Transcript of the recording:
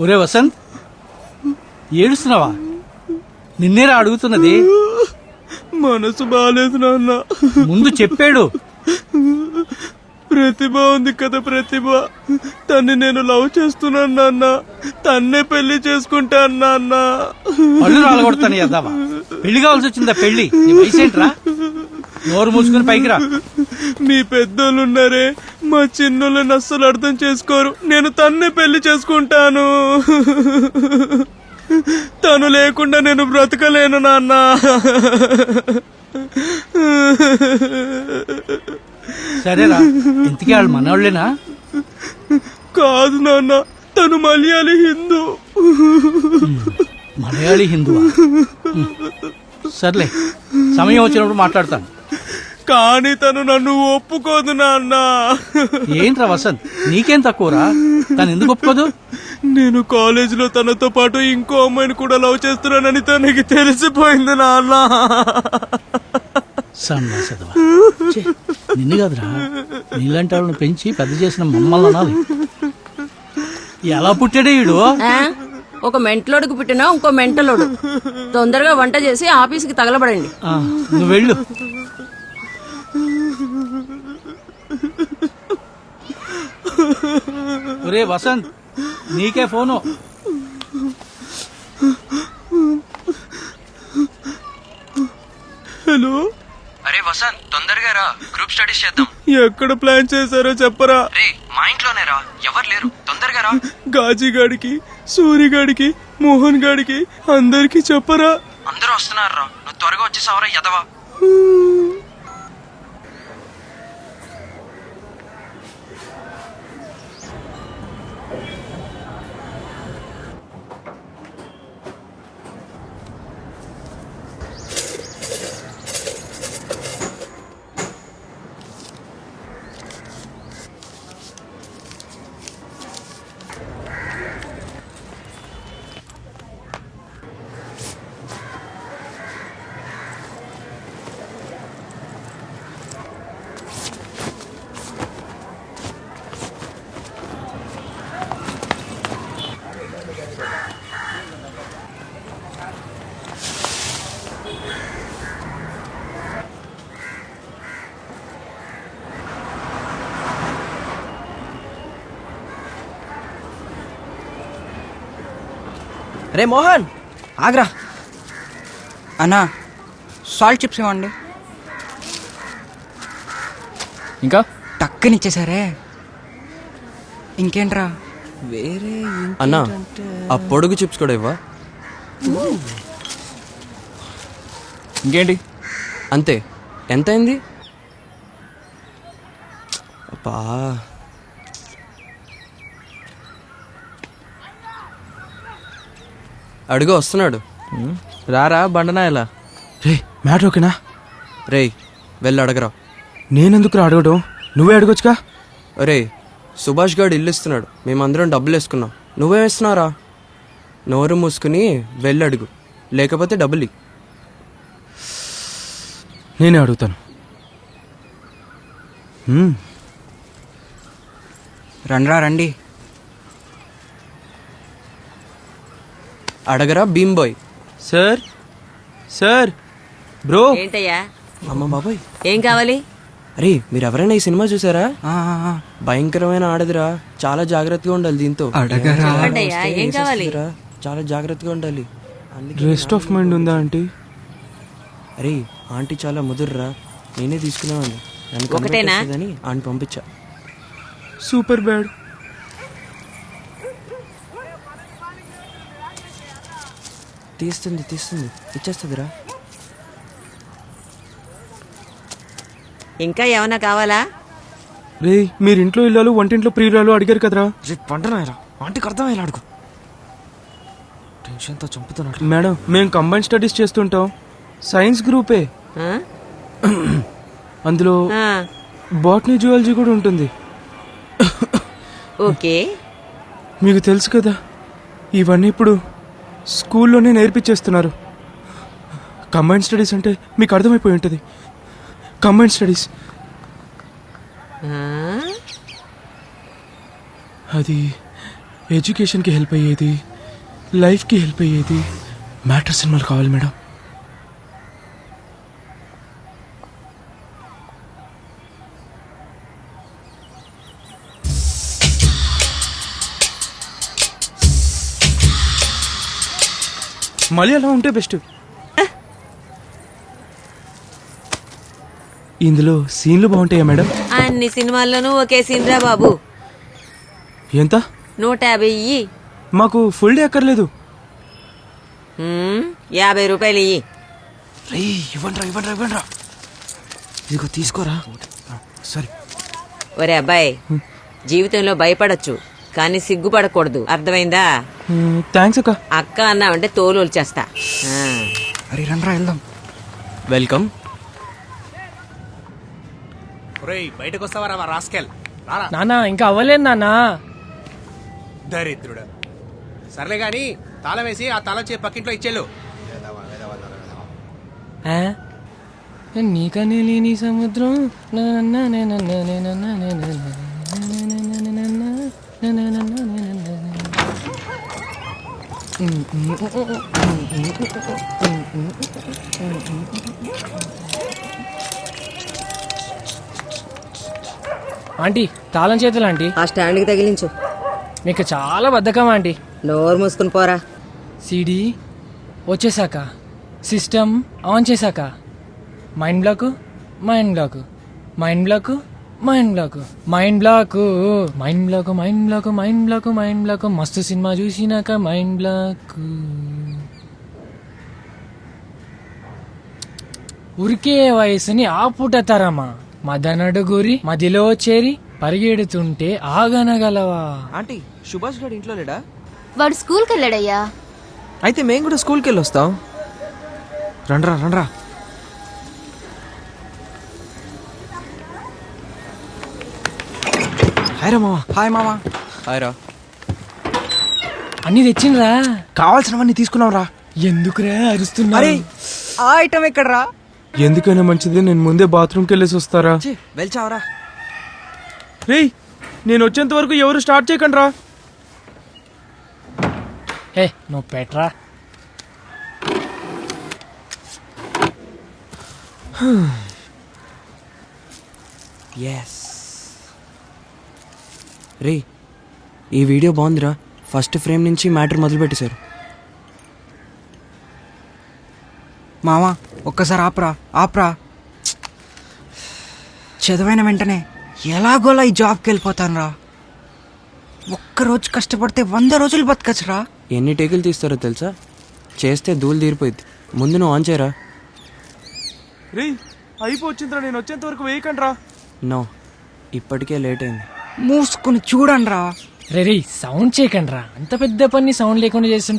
ఒరే వసంత్ ఏడుస్తున్నావా? నిన్నేరా అడుగుతున్నది? మనసు బాగాలేదు నాన్న. ముందు చెప్పాడు. ప్రతిభ ఉంది కదా ప్రతిభ. తన్ని నేను లవ్ చేస్తున్నాను నాన్న. తన్నే పెళ్ళి చేసుకుంటాను నాన్న. పళ్ళు రాలగొడతాను యద్దావా పెళ్ళి కావాల్సి వచ్చిందా పెళ్ళి? నీ వయసు ఏంట్రా? నోరు మూసుకుని పైకి రా. మీ పెద్దోళ్ళు ఉన్నారే మా చిన్నోళ్ళని అస్సలు అర్థం చేసుకోరు. నేను తన్నే పెళ్ళి చేసుకుంటాను. తను లేకుండా నేను బ్రతకలేను నాన్న. సరేరా ఇంతకీ వాళ్ళు మనవాళ్ళేనా కాదు నాన్న. తను మలయాళీ హిందూ మలయాళీ ఉమ్. సర్లే సమయం వచ్చినప్పుడు మాట్లాడతాను కానీ తను నన్ను ఒప్పుకోదు నాన్న ఏంట్రా వసంత్ నీకేం తక్కువరా తను ఎందుకు ఒప్పుకోదు నేను కాలేజీలో తనతో పాటు ఇంకో అమ్మాయిని కూడా లవ్ చేస్తున్నానని తనకి తెలిసిపోయింది నాన్న నిన్ను కాదురా నీలాంటి వాళ్ళని పెంచి పెద్ద చేసిన మమ్మల్ని అనాలి ఎలా పుట్టాడే వీడు? ఆ? ఒక మెంటలోడికి పుట్టినా ఇంకో మెంటలోడు. తొందరగా వంట చేసి ఆఫీస్కి తగలబడండి. ఆ, నువ్వు వెళ్ళు. ఒరే వసంత్ నీకే ఫోను. హలో? అరే వసంత్ తొందరగా రా. గ్రూప్ స్టడీస్ చేద్దాం. ఎక్కడ ప్లాన్ చేశారో చెప్పరా? రే మా ఇంట్లోనే రా. ఎవరు లేరు. తొందరగా రా. గాజీ గాడికి సూరి గాడికి మోహన్ గాడికి అందరికి చెప్పరా? అందరూ వస్తున్నారు రా నువ్వు త్వరగా వచ్చేసావరా ఎదవా రే మోహన్ ఆగ్రా. అన్నా సాల్ట్ చిప్స్ ఇవ్వండి. ఇంకా? టక్కనిచ్చేసారే. ఇంకేంట్రా? వేరే అన్నా ఆ పొడుగు చిప్స్ కూడా ఇవ్వా? ఇంకేంటి? అంతే. ఎంత అయింది అబ్బా. అడుగు వస్తున్నాడు. రారా బండనాయలా? రే మ్యాటర్ ఓకేనా? రేయ్ వెళ్ళి అడగరా. నేనెందుకు అడగడం? నువ్వే అడగొచ్చుగా? రే సుభాష్ గారు ఇల్లు ఇస్తున్నాడు. మేమందరం డబ్బులు వేసుకున్నాం. నువ్వేం ఇస్తున్నారా నోరు మూసుకుని వెళ్ళి అడుగు. లేకపోతే డబ్బులు ఇ. నేనే అడుగుతాను. రండ్రా రండి. అడగరా Bhim boy sir sir bro. ఏంటయ్యా? అమ్మ బాబాయ్. ఏం కావాలి? అరే మీరు ఎవరైనా ఈ సినిమా చూసారా. భయంకరమైన ఆడదురా. చాలా జాగ్రత్తగా ఉండాలి దీంతో. ఏం కావాలి. చాలా జాగ్రత్తగా ఉండాలి. అందుకే రెస్ట్ ఆఫ్ మైండ్ ఉందా ఆంటీ? అరే ఆంటీ చాలా ముదురురా. నేనే తీసుకున్నాను నన్ను ఒకటేనా? అని ఆంటీ పంపించా. Super bad. తీస్తుంది తీస్తుంది ఇచ్చేస్తుందిరా. ఇంకా ఏమన్నా కావాలా? రే మీరు ఇంట్లో ఇల్లాలు వంటింట్లో ప్రియురాలు అడిగారు కదరా? పంటనాయరా ఆంటీకి అర్థమయ్యేలా అడుగు. టెన్షన్తో చంపుతున్నాడు మేడం మేము కంబైన్ స్టడీస్ చేస్తుంటాం. సైన్స్ గ్రూపే. ఆ? అందులో ఆ, బాటనీ జువాలజీ కూడా ఉంటుంది. ఓకే. మీకు తెలుసు కదా ఇవన్నీ ఇప్పుడు స్కూల్లోనే నేర్పించేస్తున్నారు. కంబైన్ స్టడీస్ అంటే మీకు అర్థమైపోయి ఉంటుంది. కంబైన్ స్టడీస్ అది ఎడ్యుకేషన్కి హెల్ప్ అయ్యేది లైఫ్కి హెల్ప్ అయ్యేది మ్యాటర్ సినిమాలు కావాలి మేడం. మళ్ళీ అలా ఉంటే బెస్ట్. ఇందులో సీన్లు బాగుంటాయా మేడం? అన్ని సినిమాల్లోనూ ఒకే సీన్ రా బాబు. ఎంత? నూట యాభై ఇయ్యి. మాకు ఫుల్ డే అక్కర్లేదు. యాభై రూపాయలు ఇయ్యి. రే ఇవ్వండిరా ఇవ్వండిరా ఇవ్వండిరా. ఇదిగో తీసుకోరా. సరే. ఒరే అబ్బాయి జీవితంలో భయపడొచ్చు. కానీ సిగ్గుపడకూడదు అర్థమైందా థ్యాంక్స్ అక్క అక్క అన్నావంటే తోలు వచ్చేస్తా అరే రండ్రా వెళ్దాం వెల్కమ్ బయటకు వస్తావరా రాస్కెల్ రారా నానా ఇంకా అవ్వలేదు నానా దరిద్రుడు సర్లే గాని తాళం వేసి ఆ తాళం చే పక్కింట్లో ఇచ్చేళ్ళు నీకనే లేని సముద్రం ఆంటీ తాళం చేతులు ఆంటీ. ఆ స్టాండ్కి తగిలించు. మీకు చాలా బద్ధకం ఆంటీ. నోరు మూసుకుని పోరా. సిడి వచ్చేసాక సిస్టమ్ ఆన్ చేశాక. Mind block mind block mind block. Mind block mind block mind block mind block mind block mind block మస్తు సినిమా చూసినాక మైండ్ బ్లాక్ ఉరికే వయసుని ఆపుటతరమా మదనడు గురి మదిలో చేరి పరిగెడుతుంటే ఆగనగలవా? ఆంటీ సుభాష్ గారు ఇంట్లో లేడా? వాడు స్కూల్కి వెళ్ళాడయ్యా అయితే మేము కూడా స్కూల్కి వెళ్ళి వస్తాం రండ్రా రండ్రా. హాయ్ రా మావా. హాయ్ మామా హాయ్ రా అన్ని తెచ్చిండ్రా? కావాల్సినవన్నీ తీసుకున్నాం రా ఎందుకురా అరుస్తున్నా అరే ఆ ఐటమ్ ఎక్కడరా? ఎందుకైనా మంచిది నేను ముందే బాత్రూమ్కి వెళ్ళేసి వస్తారా? వెళ్చావరా. రేయ్ నేను వచ్చేంత వరకు ఎవరు స్టార్ట్ చేయకండి రా ఏ నువ్వు పెట్రా ఎస్ రే ఈ వీడియో బాగుందిరా. ఫస్ట్ ఫ్రేమ్ నుంచి మ్యాటర్ మొదలు పెట్టేశారు మామా ఒక్కసారి ఆపరా ఆపరా. చదివైన వెంటనే ఎలాగోలా ఈ జాబ్కి వెళ్ళిపోతాను రా ఒక్కరోజు కష్టపడితే వంద రోజులు బతకచ్చురా. ఎన్ని టేకులు తీస్తారో తెలుసా? చేస్తే ధూళి తీరిపోయింది. ముందు నువ్వు ఆన్ చేయరా. రేయ్ అయిపోవచ్చిందిరా నేను వచ్చేంత వరకు వేయకండి రా నో ఇప్పటికే లేట్ అయింది. మూసుకుని చూడండి రా రే సౌండ్ చేయకండి రా అంత పెద్ద పని సౌండ్ లేకుండా చేస్తుంటే